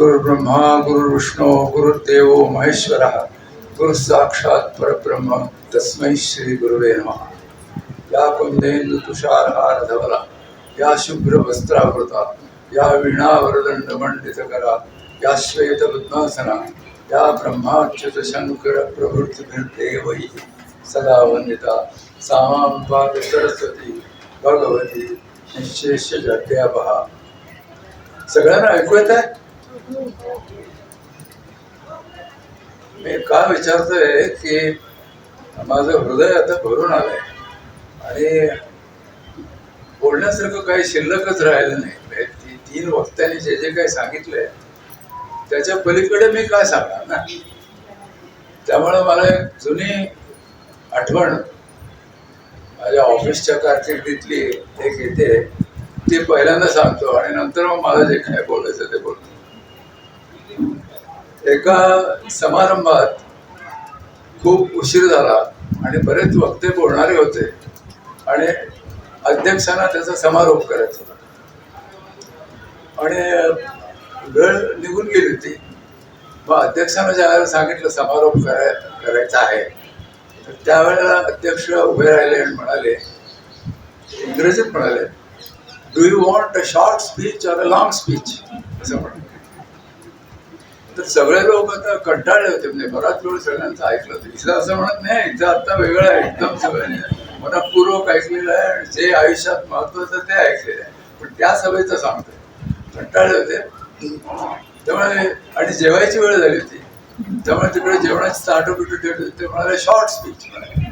गुरुर्ब्रह्मा गुरुर्विष्णू गुरुर्देव महेश्वर गुरु साक्षात परब्रह्म. तस्मै श्री गुरुवे नमः. या कुंदेंदु तुषारहार धवला या शुभ्र वस्त्रावृता या वीणावरदंड मंडित करा या श्वेत पद्मासना या ब्रह्माच्युत शंकर प्रभृतिभिर्देवैः सदा वंदिता सामां पाद सरस्वती भगवती निशेष जड्यापहा सगळ्यांना ऐकू येत आहे मी का विचारतोय की माझं हृदय आता भरून आलंय. आणि बोलण्यासारखं काही शिल्लकच राहिलं नाही. म्हणजे ती तीन वक्त्यांनी जे जे काही सांगितलंय त्याच्या पलीकडे मी काय सांगणार ना? त्यामुळे मला एक जुनी आठवण माझ्या ऑफिसच्या कारकिर्दीतली एक येते ती पहिल्यांदा सांगतो आणि नंतर मग मला जे काय बोलायचं ते बोलतो. एका समारंभात खूप उशीर झाला आणि बरेच वक्ते बोलणारे होते आणि अध्यक्षांना त्याचा समारोप करायचा होता. आणि वेळ निघून गेली होती. मग अध्यक्षांना ज्यावेळेला सांगितलं समारोप कराय करायचा आहे तर त्यावेळेला अध्यक्ष उभे राहिले आणि म्हणाले इंग्रजीत म्हणाले do you want a short speech or a long speech असं म्हणाले. तर सगळे लोक आता कंटाळले होते. म्हणजे बराच वेळ सगळ्यांचं ऐकलं होतं. इथं असं म्हणत नाही इथं आता वेगळं आहे एकदम सगळ्यांनी मनपूर्वक ऐकलेलं आहे आणि जे आयुष्यात महत्वाचं ते ऐकलेलं आहे. पण त्या सभेचं सांगतोय. कंटाळले होते. त्यामुळे आणि जेवायची वेळ झाली होती. त्यामुळे तिकडे जेवणाची ताटं बिटं ठेवली होती. ते म्हणाले शॉर्ट स्पीच म्हणाले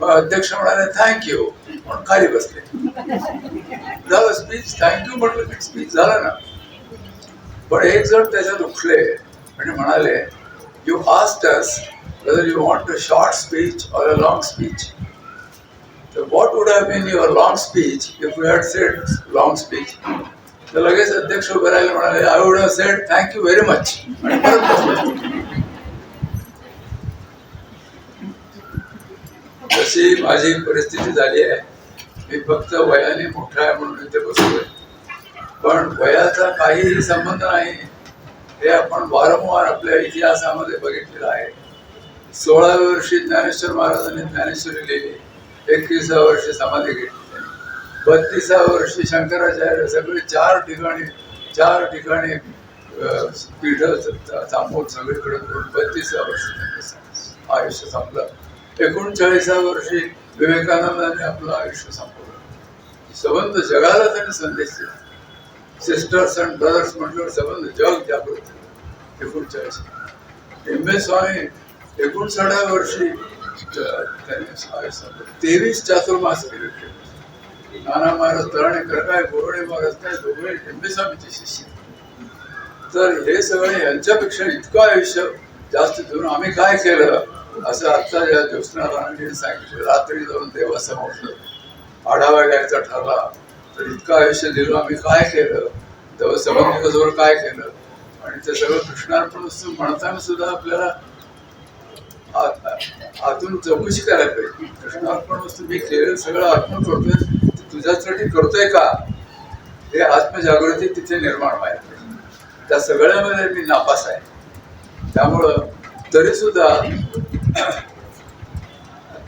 मग अध्यक्ष म्हणाले थँक्यू म्हणून खाली बसले. झालं स्पीच थँक्यू म्हटलं की स्पीच झालं ना. पण एक जण त्याच्यात उठले आणि म्हणाले you asked us whether you want a short speech or a long speech what would would have been your long speech you you had said speech तर लगेच अध्यक्ष उभे राहिले म्हणाले I would have said thank you very much आणि परत तशी माझी परिस्थिती झाली आहे मी फक्त वयाने मोठा आहे म्हणून इथे बसलोय. पण वयाचा काहीही संबंध नाही. हे आपण वारंवार आपल्या इतिहासामध्ये बघितलेलं आहे. सोळाव्या वर्षी ज्ञानेश्वर महाराजांनी ज्ञानेश्वरी लिहिली. एकविसाव्या वर्षी समाधी घेतली बत्तीसाव्या वर्षी शंकराचार्य सगळे चार ठिकाणी चार ठिकाणी पीठ थांबवून सगळीकडे करून बत्तीसाव्या वर्षी आयुष्य संपलं. एकोणचाळीसाव्या वर्षी विवेकानंदाने आपलं आयुष्य संपवलं. संबंध जगाला त्यांनी संदेश दिला. सिस्टर्स अँड ब्रदर्स म्हटल्यावर सगळं जग जागृत एकोणचाळीस. एम एस स्वामी एकोणसाठ्या वर्षी त्यांनी तेवीस चातुर्मास केले. नाना महाराज तळणेकर काय बोरडे महाराज काय दोघे एम एस स्वामीचे शिष्य. तर हे सगळे यांच्यापेक्षा इतकं आयुष्य जास्त देऊन आम्ही काय केलं असं आता या ज्योत्स्ना सांगितलं. रात्री जाऊन देवासमोर आढावा घ्यायचा ठरला. तर इतकं आयुष्य दिलं आम्ही काय केलं तेव्हा समन्वयाजवळ काय केलं? आणि ते सगळं कृष्णार्पण वस्तू म्हणताना सुद्धा आपल्याला आतून चौकशी करायला पाहिजे कृष्णार्पण वस्तू मी केलेलं सगळं अर्पण करतोय ते तुझ्यासाठी करतोय का? हे आत्मजागृती तिथे निर्माण व्हायला पाहिजे. त्या सगळ्यामध्ये मी नापास आहे. त्यामुळं तरी सुद्धा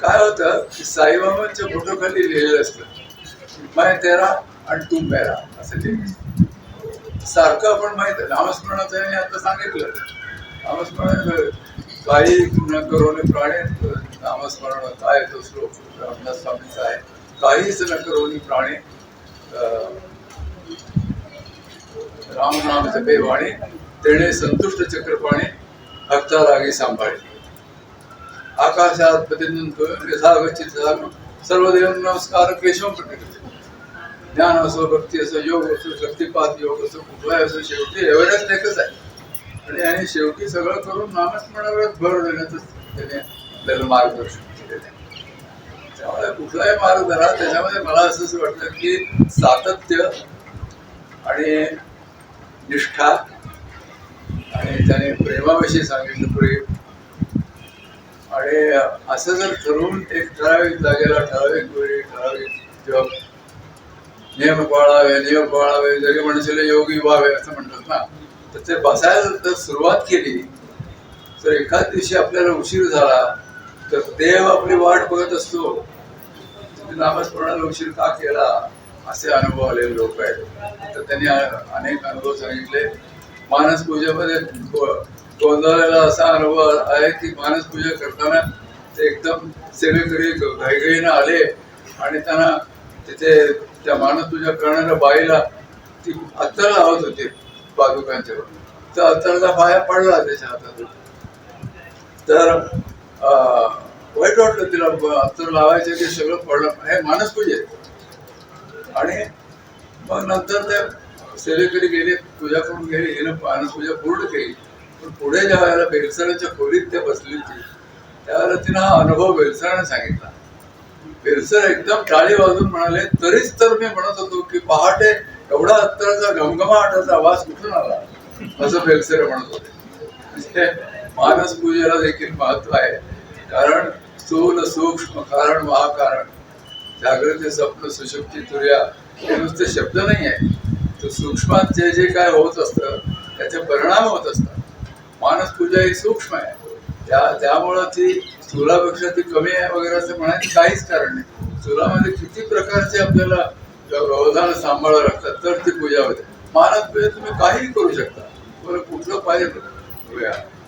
काय होतं की साईबाबांच्या फोटोखाली लिहिलेलं असतं मैं तेरा आणि तू मेरा असं ते. सारखं आपण माहीत आहे. नामस्मरणाचं याने आता सांगितलं. नामस्मरण काही न करोने प्राणी नामस्मरण काय तो श्लोक रामदास स्वामीचा आहे. काहीच न करोनी प्राणी अं, राम नाम जपे वाणी तेने संतुष्ट चक्रपाणी भक्ता रागी सांभाळे. आकाशात प्रतिनिधित्व यथागच्छित सर्व सर्वदेव नमस्कार केशव प्रकट ज्ञान असो भक्ती असो योग असो शक्तिपात योग असो कुठलाही असो शेवटी एव्हरेस्ट एकच आहे. आणि आणि शेवटी सगळं करून नामस्मरणावरच भर देण्याचं त्याने आपल्याला मार्गदर्शन केलेलं आहे. त्यामुळे कुठलाही मार्ग धरा त्याच्यामध्ये मला असंच वाटतं की सातत्य आणि निष्ठा आणि त्याने प्रेमाविषयी सांगितलं प्रेम आणि असं जर ठरवून एक ठराविक जागेला ठराविक वेळी ठराविक जग नियम पाळावे नियम पाळावे जरी मनुष्याला योगी व्हावे असं म्हणतात ना तर ते बसायला जर सुरुवात केली तर एखाद दिवशी आपल्याला उशीर झाला तर देव आपली वाट बघत असतो. तुम्ही नामस्मरणाला उशीर का केला? असे अनुभव आलेले लोक आहेत. तर त्यांनी अनेक अनुभव सांगितले. मानस पूजेमध्ये गोंधळलेला असा अनुभव आहे की मानस पूजा करताना ते एकदम सेवेकरी घाईघाईनं आले आणि त्यांना तिथे त्या माणूस तुझ्या करणाऱ्या बाईला ती अत्तर लावत होती बाजूकांच्या तर अत्तरचा पाया पडला त्याच्या हातातून. तर वाईट वाटलं तिला अत्तर लावायचं ते सगळं पडलं. हे माणूस पूजे आणि मग नंतर ते सेवेकडे गेले पूजा करून गेले हिनं मानस पूजा पूर्ण केली. पण पुढे ज्या वेळेला बेलसराच्या खोलीत ते बसली होती त्यावेळेला तिनं हा अनुभव बेलसराने सांगितला. बेलसर एकदम टाळी वाजून म्हणाले तरीच तर मी म्हणत होतो की पहाटे एवढा अत्तराचा घमघमाटाचा आवाज कुठून आला? असं बेलसर म्हणत होते. म्हणजे मानस पूजेला देखील महत्त्व आहे. कारण स्थूल सूक्ष्म कारण महाकारण. जागृती स्वप्न सुशुक्ती तुर्या हे नुसते शब्द नाही आहे तर सूक्ष्मात जे जे काय होत असतं त्याचे परिणाम होत असतात. मानस पूजा ही सूक्ष्म आहे. त्या त्यामुळं ती स्थूलापेक्षा ती कमी आहे वगैरे असं म्हणायचं काहीच कारण नाही. स्थूलामध्ये किती प्रकारचे आपल्याला व्यवधान सांभाळावं लागतात तर ती पूजा होते. मानस पूजा तुम्ही काहीही करू शकता बरं कुठलं पाहिजे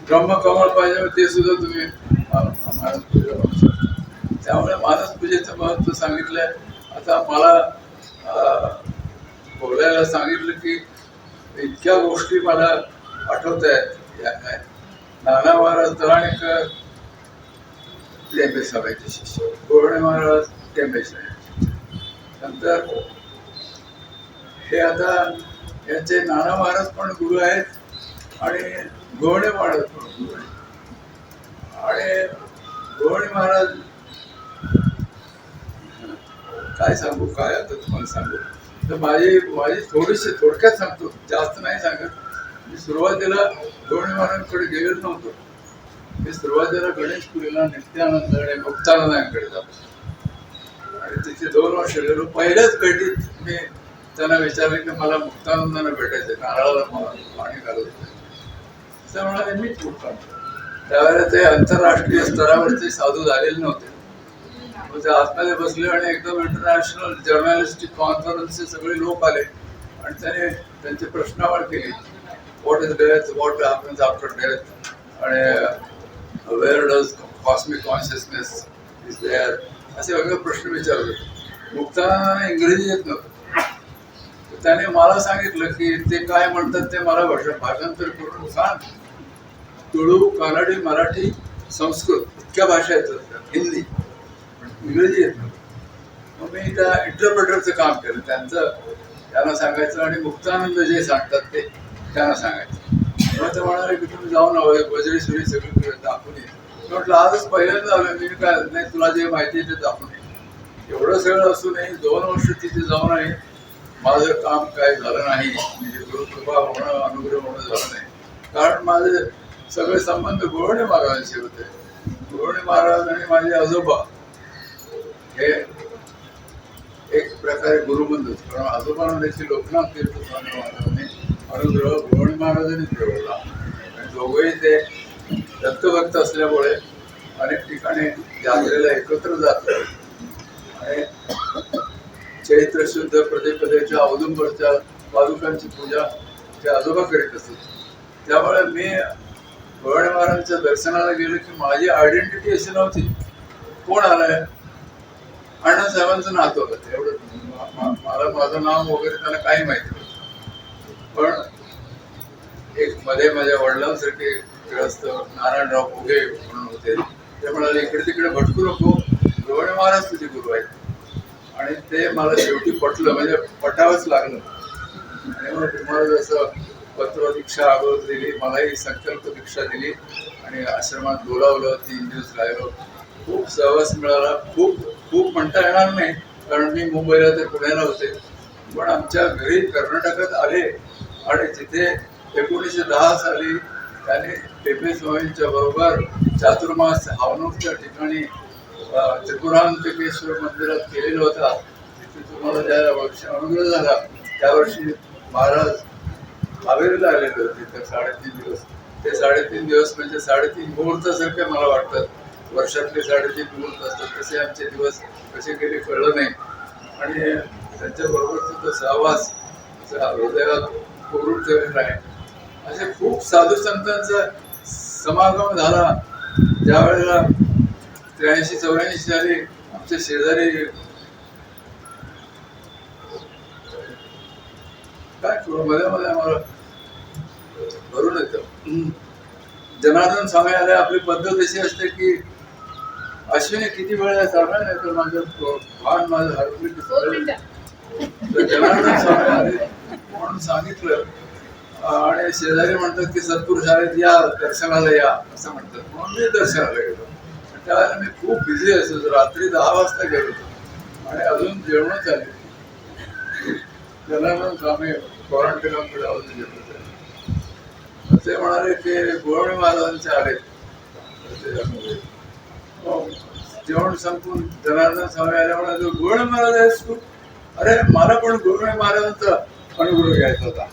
ब्रह्मकमळ पाहिजे ते सुद्धा तुम्ही मानसपूजा मानस पूजा करू शकता. त्यामुळे मानस पूजेचं महत्त्व सांगितलंय. आता मला बोलायला सांगितलं की इतक्या गोष्टी मला आठवत आहेत. या नाना महाराज तराणीकर टेंबे साहेबांचे शिष्य गोरणे महाराज टेंबे सभेचे नंतर हे आता यांचे नाना महाराज पण गुरु आहेत आणि गोवणे महाराज पण गुरु आहेत. आणि गोवणे महाराज काय सांगू काय आता तुम्हाला सांगू? तर माझी माझी थोडीशी थोडक्यात सांगतो जास्त नाही सांगत. मी सुरुवातीला गोवणे महाराजांकडे गेलेलो नव्हतो. मी सुरुवातीला गणेशपुरीला नित्यानंद आणि मुक्तानंदांकडे जातो आणि तिथे दोन वर्ष गेलो. पहिल्याच भेटीत मी त्यांना विचारले की मला मुक्तानंदांना भेटायचं नारळाला मला पाणी घालत होते ते म्हणाले मी मुक्तानंद त्यावेळेला ते आंतरराष्ट्रीय स्तरावरचे साधू झालेले नव्हते. मग ते आतमध्ये बसले आणि एकदम इंटरनॅशनल जर्नलिस्टिक कॉन्फरन्सचे सगळे लोक आले. आणि त्याने त्यांची प्रश्नावळ केली. What is death what happens after death आणि where does cosmic consciousness is there. असे वेगळे प्रश्न विचारले मुक्तानंदाने इंग्रजी येत नव्हतं त्याने मला सांगितलं की ते काय म्हणतात ते मला भाषा भाषांतर करून सांग. तुळू कन्नडी मराठी संस्कृत इतक्या भाषा येतात हिंदी. इंग्रजी येत नव्हतं मग मी त्या इंटरप्रेटरचं काम केलं. त्यांचं त्यांना सांगायचं आणि मुक्तानंद जे सांगतात ते. त्यांना सांगायचं. मग ते म्हणाले की तुम्ही जाऊन वजरी सुरी सगळीकडे दाखवून ये. म्हटलं आजच पहिल्यांदा आलो मी काय नाही तुला जे माहिती आहे ते दाखवून ये. एवढं सगळं असूनही दोन वर्ष तिथे जाऊन आहे. माझं काम काय झालं नाही. म्हणजे गुरुकृपा होणं अनुग्रह होणं झालं नाही. कारण माझे सगळे संबंध गोवणे महाराजांशी होते. गोवणे महाराज आणि माझे आजोबा हे एक प्रकारे गुरुबंध होते. कारण आजोबांना देखील लोकनाथ तीर्थ स्वामी महाराजांनी अनुग्रह गोवणे महाराजांनी मिळवला आणि दोघंही ते दत्तभक्त असल्यामुळे अनेक ठिकाणी यात्रेला एकत्र जात आणि चैत्र शुद्ध प्रतिपदेच्या औदुंबरच्या पादुकांची पूजा ते आजोबा करीत असत त्यामुळे मी गोवाडे महाराजांच्या दर्शनाला गेलो की माझी आयडेंटिटी अशी नव्हती. कोण आलाय? अण्णासाहेबांचं नातं होतं. एवढं मला माझं नाव वगैरे त्याला काही माहिती पण एक मध्ये माझ्या वडिलांसारखे ग्रस्त नारायणराव फुगे म्हणून होते. ते म्हणाले इकडे तिकडे भटकू नको. गोवाडे महाराज तुझे गुरु आहेत. आणि ते मला शेवटी पटलं म्हणजे पटावंच लागलं. आणि मग तुम्हाला जसं पत्र दीक्षा अगोदर दिली मलाही संकल्प दीक्षा दिली आणि आश्रमात बोलावलं तीन दिवस राहिलो. खूप सहवास मिळाला. खूप खूप म्हणता येणार नाही कारण मी मुंबईला ते पुण्याला होते. पण आमच्या घरी कर्नाटकात आले. आणि तिथे एकोणीसशे दहा साली त्याने टेपे स्वामींच्या बरोबर चातुर्मास हावनूरच्या ठिकाणी त्रिपुराम टेपेश्वर मंदिरात केलेला होता. तिथे तुम्हाला ज्या वर्षी अनुग्रह झाला त्या वर्षी महाराज हावेरीला आलेले होते. तर साडेतीन दिवस. ते साडेतीन दिवस म्हणजे साडेतीन मुहूर्तासारखे मला वाटतात. वर्षातले साडेतीन मुहूर्त असतात. तसे आमचे दिवस कसे गेले कळलं नाही. आणि त्यांच्याबरोबर तिथं सहवास हृदयात कोरून ठेवलेला आहे. असे खूप साधू संतांचा समागम झाला. ज्या वेळेला त्र्याऐंशी चौऱ्याऐंशी साली आमच्या शेजारी काय थोडं मध्ये मध्ये आम्हाला भरून येतं. जनार्दन स्वामी आले आपली पद्धत अशी असते की अश्विनी किती वेळ चालणार नाही तर माझं भान माझं तर जनार्दन स्वामी आले. म्हणून सांगितलं. आणि शेजारी म्हणतात की सत्पुरुष या दर्शनाला या असं म्हणतात. म्हणून मी दर्शनाला गेलो. त्यावेळेला मी खूप बिझी असतो रात्री दहा वाजता गेलो होतो. आणि अजून जेवण झाले जनार्दन स्वामी क्वारंटाईनकडे आवाज गेलो ते म्हणाले की गोवणे महाराजांचे आले मग हो, जेवण संपून जनार्दन स्वामी आल्या म्हणाले गोवणे महाराज आहेस तू. अरे मला पण गोवणे महाराजांचा अनुभव घ्यायचा होता.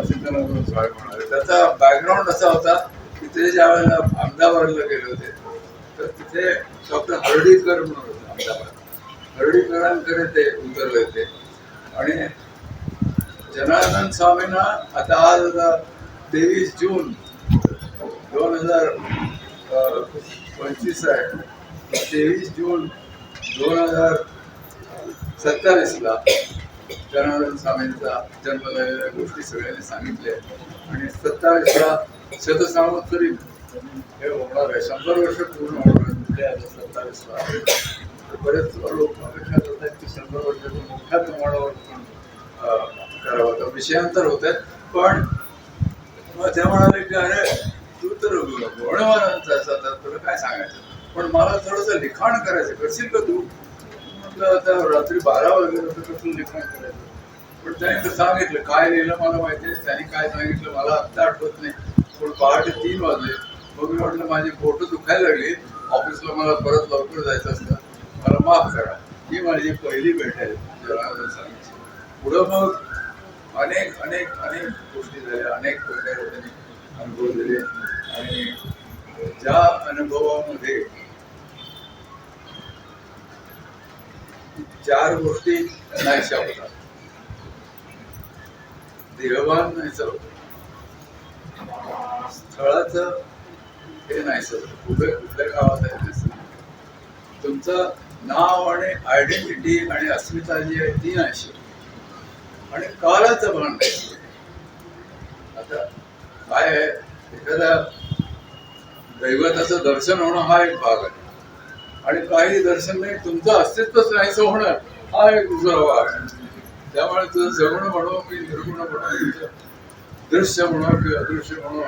असे त्यांना स्वामी म्हणाले. त्याचा बॅकग्राऊंड असा होता की ते ज्या वेळेला अहमदाबादला गेले होते तर तिथे डॉक्टर हर्डीकर म्हणून होते अहमदाबाद. हर्डीकरांकडे ते उतरले होते. आणि जनार्दन स्वामींना आता आज आता तेवीस जून दोन हजार पंचवीस आहे. तेवीस जून दोन हजार सत्तावीसला जनार्दन स्वामींचा जन्म झालेल्या गोष्टी सगळ्यांनी सांगितल्या आणि सत्तावीसला शतसांवत्सरी हे होणार आहे. शंभर वर्ष पूर्ण होणार आहे. आता सत्तावीसला तर बरेच लोक अपेक्षा करतात की शंभर वर्षाचं मोठ्या प्रमाणावर पण करावं. तर विषयांतर होत आहेत. पण ते म्हणाले की अरे तू तर गोणवानांचा असा तर तुला काय सांगायचं? पण मला थोडंसं लिखाण करायचं करशील का तू? म्हटलं आता रात्री बारा वाजले कसं लिखाण करायचं पण त्याने तर सांगितलं काय लिहिलं मला माहिती आहे त्याने काय सांगितलं मला आत्ता आठवत नाही. पण पहाटे तीन वाजले. मग मी म्हटलं माझी पोट दुखायला लागली. ऑफिसला मला परत लवकर जायचं असतं. मला माफ करा. ही माझी पहिली भेट आहे. जनार्दन पुढं मग अनेक अनेक अनेक गोष्टी झाल्या. अनेक प्रकारे त्यांनी अनुभव दिले. आणि ज्या अनुभवामध्ये चार गोष्टी नाहीशा होतात देहभान नाही होतं स्थळाचं हे नाही सर कुठे कुठल्या गावात आहे नाहीचं तुमचं नाव आणि आयडेंटिटी आणि अस्मिता जी आहे ती नाहीशी आणि कालाचं भान नाही आता काय आहे? एखादा दैवताचं दर्शन होणं हा एक भाग आहे. आणि काही दर्शन नाही तुमचं अस्तित्वच नाहीचं होणार. हा एक दुसरा भाग त्यामुळे तुझं जगणं म्हणो की निर्गुण म्हणो दृश्य म्हणो की अदृश्य म्हणो.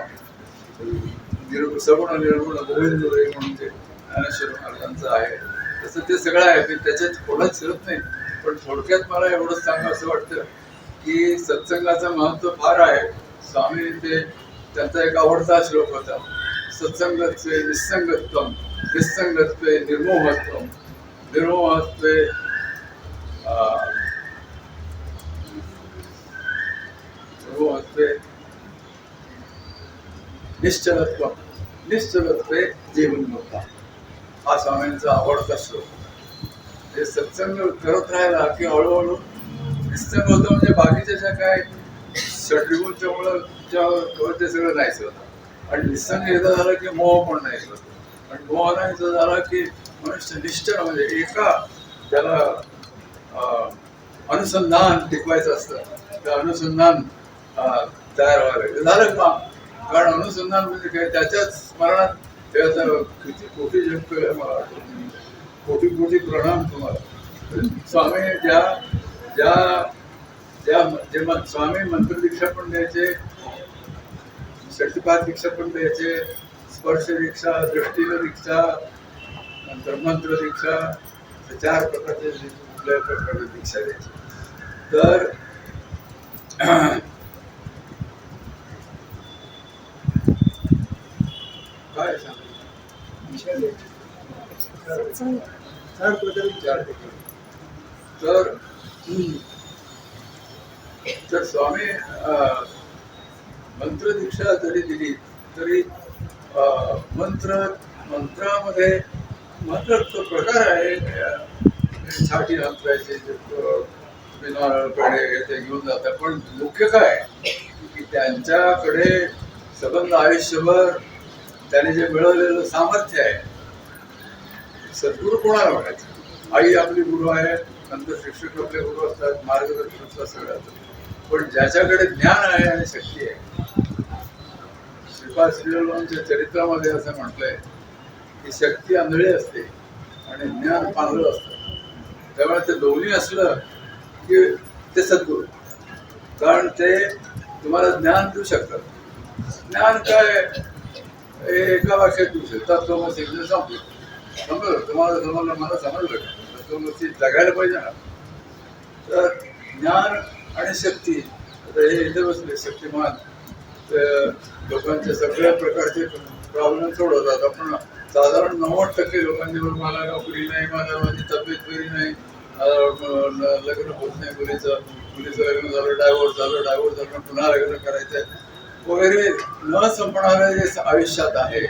निर्गुण सगुण निर्गुण गोविंद म्हणून ते ज्ञानेश्वर महाराजांचं आहे तसं ते सगळं आहे मी त्याच्यात कोणाच शिरत नाही. पण थोडक्यात मला एवढंच सांगा असं वाटतं की सत्संगाचं महत्त्व फार आहे. स्वामी ते त्यांचा एक आवडता श्लोक होता. सत्संगत्वे निसंगत्वम निसंगत्वे निर्मोहत्वम निर्मोहत्वे अं, निर्मोहत्वे निश्चलत्व निश्चलत्वे होता हा स्वामींचा आवडता श्लोक हे सत्संग करत राहिला की हळूहळू निसंग होतं म्हणजे बाकीच्या ज्या काय षड्रिगुणच्या मुळे ते सगळं नाहीच होतं आणि निसंग एकदा झाला की मोह पण नाही होतं आणि मोह नाहीचा झाला की मनुष्य निश्चल म्हणजे एका त्याला अनुसंधान टिकवायचं असतं. त्या अनुसंधान तयार व्हायला झालं का? कारण अनुसंधान म्हणजे काय? त्याच्याच स्मरणात ते किती कोटी जप मला कोटी कोटी प्रणाम तुम्हाला. स्वामी ज्या ज्या ज्या जे म- स्वामी मंत्रदीक्षा पण द्यायचे शक्तिपात दीक्षा पण द्यायचे स्पर्श दीक्षा दृष्टीला दीक्षा नंतर मंत्र दीक्षा चार प्रकारचे जे कुठल्याही प्रकारची दीक्षा द्यायची. तर काय सांगू चार प्रकारे चार प्रकार तर तर स्वामी मंत्रदीक्षा मंत्र दीक्षा जरी दिली तरी मंत्र मंत्रामध्ये मंत्र तो प्रकार आहे. छाटी हातरायचे ते घेऊन जातात. पण मुख्य काय? की त्यांच्याकडे सबंध आयुष्यभर त्याने जे मिळवलेलं सामर्थ्य आहे सद्गुरू कोणाला म्हणायचं? आई आपली गुरु आहे नंतर शिक्षक आपले गुरु असतात मार्गदर्शक असतात सगळं पण ज्याच्याकडे ज्ञान आहे आणि शक्ती आहे श्रीपाद श्रीवल्लभांच्या चरित्रामध्ये असं म्हटलंय की शक्ती आंधळी असते आणि ज्ञान पांढरं असतं. त्यामुळे ते दोन्ही असलं की ते सद्गुरू. कारण ते तुम्हाला ज्ञान देऊ शकतात. ज्ञान काय? हे एका वाक्यात देऊ शकतात. तो मग सिग्नल सांगतो समजलं तुम्हाला समजलं मला समजलं. तत्वमसी जगायला पाहिजे ना. तर ज्ञान आणि शक्ती आता हे इथे बसले शक्तिमान. लोकांचे सगळ्या प्रकारचे प्रॉब्लेम सोडवतात आपण साधारण नव्वद टक्के लोकांच्या बरोबर मला नोकरी नाही मला माझी तब्येत बरी नाही लग्न होत नाही मुलीचं मुलीचं लग्न झालं डायव्होर्स झालं डायव्होर्स झालं पुन्हा लग्न करायचंय. वगैरे न संपणारे जे आयुष्यात आहे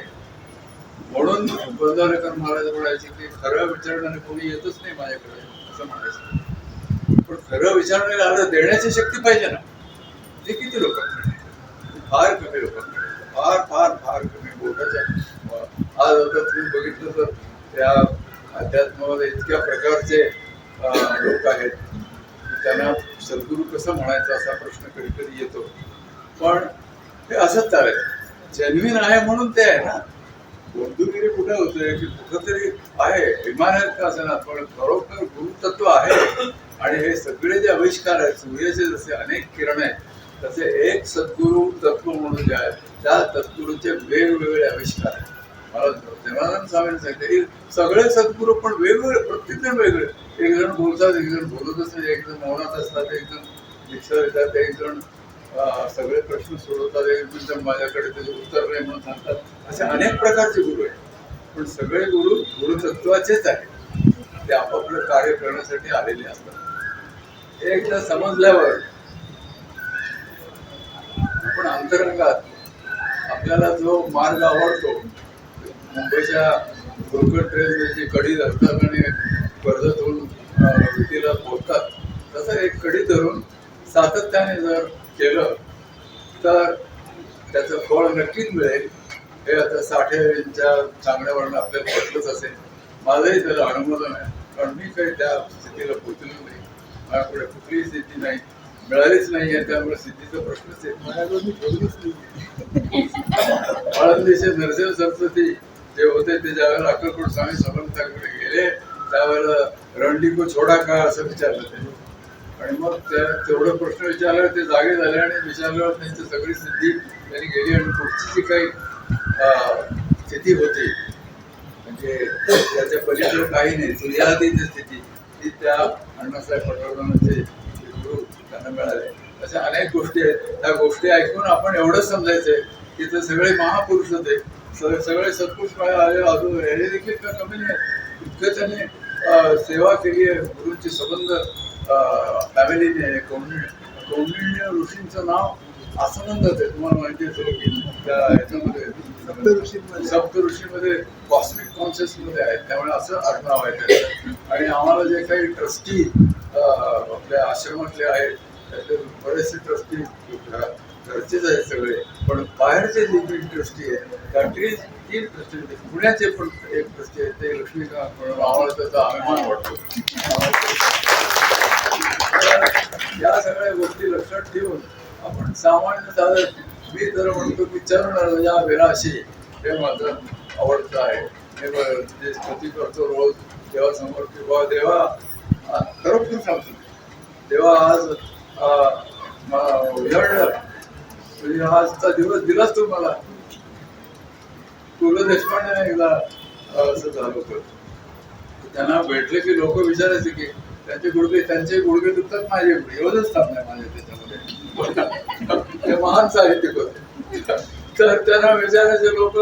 म्हणून गोंधळकर महाराज म्हणायचे की खरं विचारणारे कोणी येतच नाही माझ्याकडे असं म्हणायचं. पण खरं विचारणारे आलं देण्याची शक्ती पाहिजे ना. ते किती लोकांकडे फार कमी लोकांकडे फार फार फार कमी बोटाच्या आज आता तुम्ही बघितलं तर त्या अध्यात्मामध्ये इतक्या प्रकारचे लोक आहेत. त्यांना सद्गुरू कसं म्हणायचं असा प्रश्न कधी कधी येतो. पण हे असंच चालेल जेन्युइन आहे म्हणून ते आहे ना. बंधुगिरी कुठे होतोय की कुठंतरी आहे. विमानात का असेना पण खरोखर गुरुतत्व आहे. आणि हे सगळे जे आविष्कार आहेत सूर्याचे जसे अनेक किरण आहेत तसे एक सद्गुरु तत्व म्हणून जे आहे त्या सद्गुरूचे वेगवेगळे आविष्कार आहेत. मला देवानंद स्वामींनी सांगितलं की सगळे सद्गुरू पण वेगवेगळे प्रत्येक जण वेगळे. एक जण बोलतात एक जण बोलत असतात एक जण मौनात असतात एक जण दीक्षा देतात एक जण सगळे प्रश्न सोडवतात एक जण माझ्याकडे त्याचे उत्तर नाही म्हणून सांगतात. असे अनेक प्रकारचे गुरु आहेत. पण सगळे गुरु गुरुतत्वाचेच आहेत. ते आपापलं कार्य करण्यासाठी आलेले असतात. एकदा समजल्यावर पण अंतरंगात आपल्याला जो मार्ग आवडतो मुंबईच्या लोकल ट्रेनची कडी धरतात आणि कर्जतहून अं, विटीला पोहोचतात तसं एक कडी धरून सातत्याने जर केलं तर त्याचं फळ नक्कीच मिळेल. हे आता साठेच्या सांगण्यावरून आपल्याला पटलंच असेल. माझंही त्याला अनुमोदन आहे कारण मी काही त्या स्थितीला पोचलो नाही. माझ्याकडे कुठलीही स्थिती नाही. मिळालीच नाही आहे त्यामुळे स्थितीचा प्रश्नच येत माझ्याकडे मी ठेवलीच नाही. आळंदीचे नरसिंह सरस्वती जे होते ते ज्यावेळेला अक्कलकोट स्वामी समर्थाकडे गेले त्यावेळेला रणडी को छोडा का असं विचारलं ते. आणि मग त्या तेवढं प्रश्न विचारल्यावर ते जागे झाले आणि विचारल्यावर त्यांची सगळी स्थिती त्यांनी गेली आणि पुढची जी काही स्थिती होती म्हणजे त्याच्या पलीकडे काही नाही सूर्याआधीची स्थिती ती त्या अण्णासाहेब पटवर्धनाचे त्यांना मिळाले अशा अनेक गोष्टी आहेत. त्या गोष्टी ऐकून आपण एवढंच समजायचंय की ते सगळे महापुरुष होते. सगळे सगळे सत्पुरुष आले अजून हे देखील का कमी नाही इतकं त्यांनी सेवा केली आहे. गुरूंचे संबंध फॅमिलीने कौंडिण्य कौंडिण्य ऋषींचं नाव असं म्हणतात आहे. तुम्हाला माहिती असेल की त्या ह्याच्यामध्ये सप्तऋषींमध्ये. सप्त ऋषीमध्ये कॉस्मिक कॉन्शियसमध्ये आहेत. त्यामुळे असं आडनाव आहे त्याचं. आणि आम्हाला जे काही ट्रस्टी आपल्या आश्रमातले आहेत बरेचसे ट्रस्टी घरचेच आहेत सगळे. पण बाहेरचे जे काही ट्रस्टी आहेत कंट्रीज तीन ट्रस्टी म्हणजे पुण्याचे पण एक ट्रस्टी आहेत ते लक्ष्मीकांत म्हणून आम्हाला त्याचा अभिमान वाटतो या सगळ्या गोष्टी लक्षात ठेवून आपण सामान्य साधं मी तर म्हणतो की चरण या विलाशी हे माझं आवडतं आहे. हे जे स्तुती करतो रोज देवासमोर किंवा देवा खरोखर सांगतो. देवा आज उजाडलं म्हणजे आजचा दिवस दिलाच तू मला. पु ल देशपांडे एकदा असं झालं होतं. त्यांना भेटले की लोक विचारायचे की त्यांचे गुडघे त्यांचे गुडघे दुखतात माझे. एवढंच काम नाही माझ्या त्याच्यामध्ये. ते महान साहित्यिक होते. तर त्यांना विचारायचे लोक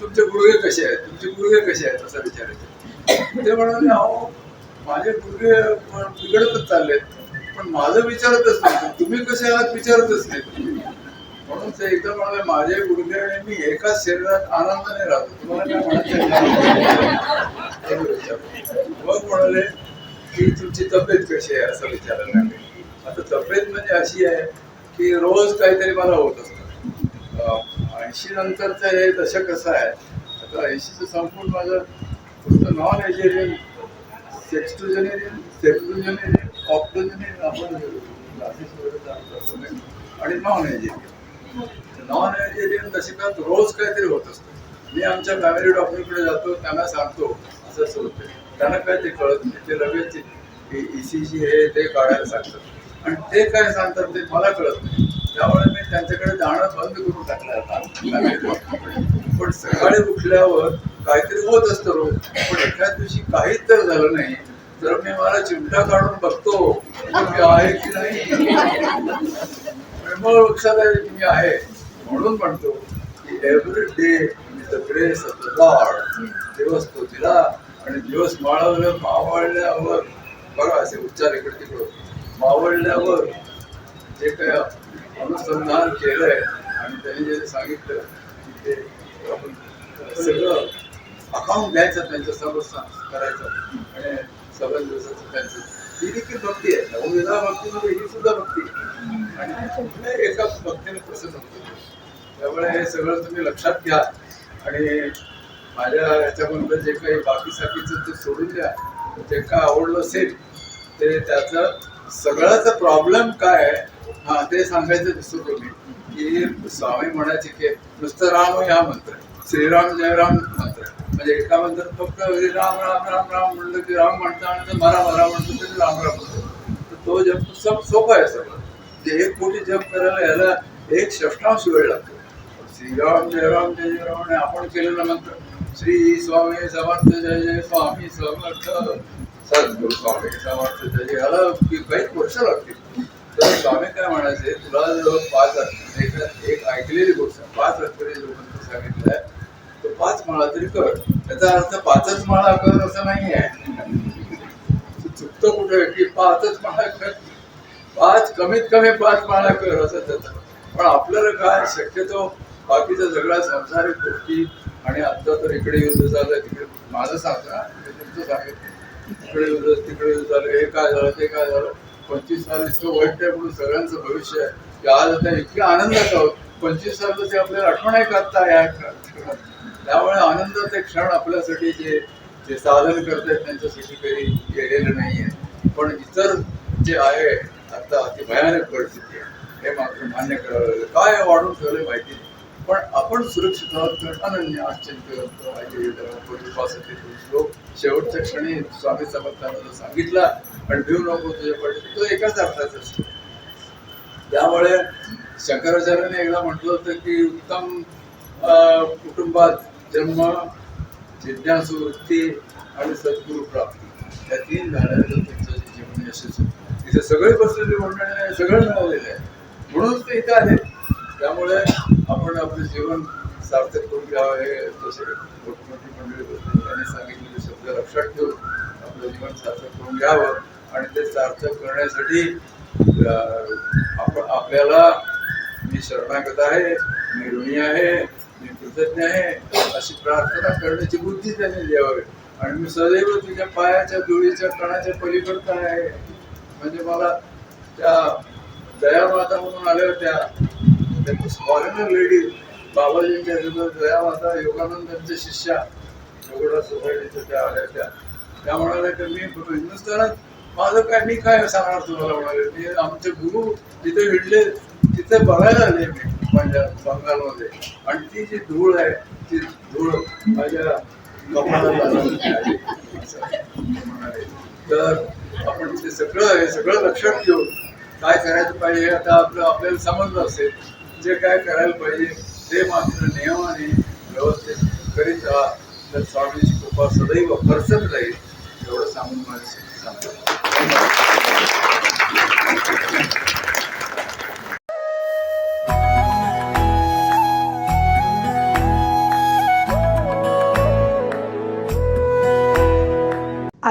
तुमचे गुडघे कसे आहेत? तुमचे गुडघे कसे आहेत? असं विचारायचे. ते म्हणाले अहो माझे गुडघे बिघडतच चाललेत. पण माझं विचारतच नाही. तुम्ही कसे आहात विचारतच नाही. म्हणून ते एकदम म्हणाले माझे गुडघे आणि मी एकाच शरीरात आनंदाने राहतो. तुम्हाला काय म्हणायचं मग म्हणाले की तुमची तब्येत कशी आहे? असं विचारायला लागले. आता तब्येत म्हणजे अशी आहे की रोज काहीतरी मला होत असतं. ऐंशी नंतरचं हे दशक कसं आहे? आता ऐंशीचं संपूर्ण माझं फक्त नॉन एजेरियन सेक्स्टोजेनेरियन सेक्टोजेनेरियन आपण आणि नॉन एजेरियन नॉन एजेरियन दशकात रोज काहीतरी होत असतं. मी आमच्या फॅमिली डॉक्टरकडे जातो त्यांना सांगतो असं असं होतं. त्यांना काय ते कळत नाही. ते लगेच ई सी जी हे ते काढायला सांगतात. आणि ते काय सांगतात ते मला कळत नाही. त्यामुळे मी त्यांच्याकडे जाणं बंद करून टाकलं आता पण सकाळी उठल्यावर काहीतरी होत असतं रोज. पण एखाद दिवशी काहीच तर झालं नाही. तर मी मला चिमटा काढून बघतो मी आहे की नाही प्रेमळ वृक्षाला आहे की मी आहे म्हणून म्हणतो की every day with the grace of the Lord दिवस तो दिला आणि दिवस माळवलं मावळल्यावर बघा असे उच्चार इकडे तिकडे. मावळल्यावर जे काय अनुसंधान केलंय आणि त्यांनी जे सांगितलं की ते आपण सगळं अकाउंट घ्यायचं त्यांचं सर्व करायचं. आणि सगळ्या दिवसाचं त्यांचं ही देखील भक्ती आहे. नवविधा भक्तीमध्ये ही सुद्धा भक्ती आहे. आणि एका भक्तीने प्रसन्न होतो त्यामुळे हे सगळं तुम्ही लक्षात घ्या. आणि माझ्या ह्याच्याबद्दल जे काही बाकी साकीचं ते सोडून द्या. जे काय आवडलं असेल ते त्याचं सगळ्याचा प्रॉब्लेम काय आहे हा ते सांगायचं विसरलो मी. की स्वामी म्हणायचे की नुसतं राम या मंत्र श्रीराम जयराम मंत्र मंत्र म्हणजे एका म्हणतात फक्त राम राम राम राम म्हणलं की राम म्हणता आणि मरा मरा म्हणतो तरी राम राम म्हणतो. तर तो जप सब सोपं आहे सगळं. म्हणजे एक कोटी जप करायला याला एक षष्टांश वेळ लागतो. श्रीराम जय राम जय जय राम आणि आपण केलेला मंत्र. श्री स्वामी समर्थ जय जय स्वामी समर्थ. सद्गुरु स्वामी समर्थ जय जय. याला काही वर्ष लागतील तर स्वामी काय म्हणायचे तुला जवळ पाच अक्षर- एक- ऐकलेली गोष्ट पाच अक्षरे जो पाच माळा तरी कर. त्याचा अर्थ पाचच माळा कर असं नाही आहे चुकतो कुठे की पाचच माळा कर? पाच कमीत कमी पाच माळा कर असं त्याचं. पण आपल्याला काय? शक्यतो बाकीचा सगळा संसारिक गोष्टी आणि आता तर इकडे युद्ध झालं तिकडे माझं सांगा तुमचं सांगितलं इकडे युद्ध तिकडे युद्ध झालं हे काय झालं ते काय झालं? पंचवीस साल इतकं वाईट आहे म्हणून सगळ्यांचं भविष्य आहे. की आज आता इतके आनंदात आहोत. पंचवीस साल तर ते आपल्याला आठवण करता या त्यामुळे आनंदाचे क्षण आपल्यासाठी जे जे साधन करतायत त्यांच्यासाठी काही केलेलं नाही आहे पण इतर जे आहे आता अति भयानक परिस्थिती आहे हे मात्र मान्य करावं काय वाढून ठेवलं माहिती नाही. पण आपण सुरक्षित आहोत अनन्य आश्चर्य शेवटच्या क्षणी स्वामी समर्थांना सांगितला आणि भिऊ नको तुझे पण तो एकाच अर्थाचा असतो. त्यामुळे शंकराचार्याने एकदा म्हटलं होतं की उत्तम कुटुंबात जन्म जिज्ञास वृत्ती आणि सद्गुरु प्राप्ती. या तीन झाल्याचं त्यांचं जीवन यशस्वी इथे सगळे बसलेले मंडळ सगळं मिळालेलं आहे म्हणूनच ते इथे आले. त्यामुळे आपण आपलं जीवन सार्थक करून घ्यावं हे तसे मोठमोठी मंडळी बसली त्यांनी सांगितलेले शब्द लक्षात ठेवून आपलं जीवन सार्थक करून घ्यावं आणि ते सार्थक करण्यासाठी आपण आपल्याला मी शरणागत आहे मी ऋणी आहे कृतज्ञ आहे. अशी प्रार्थना करण्याची बुद्धी त्याने द्यावी. आणि मी सदैव तुझ्या पायाच्या जोडीच्या कणाच्या पलीकडचा आहे. म्हणजे मला त्या दयामाता म्हणून आल्या होत्या. फॉरेनर लेडी बाबाजींच्या जवळ दयामाता योगानंदांच्या शिष्या योगडा सोसायटीच्या त्या आल्या त्या त्या म्हणाल्या की मी हिंदुस्थानात माझं काय मी काय सांगणार तुम्हाला म्हणाले. मी आमचे गुरु जिथे विडले तिथे बघायला आले मी. पंजाब बंगालमध्ये. आणि ती जी धूळ आहे ती धूळ माझ्या तर आपण ते सगळं हे सगळं लक्षात घेऊन काय करायचं पाहिजे आता आपलं आपल्याला समजलं असेल. जे काय करायला पाहिजे ते मात्र नियमाने व्यवस्थित करीत राहा. तर स्वामीची कृपा सदैव भरसत राहील एवढं सांगून माझं सांगतो.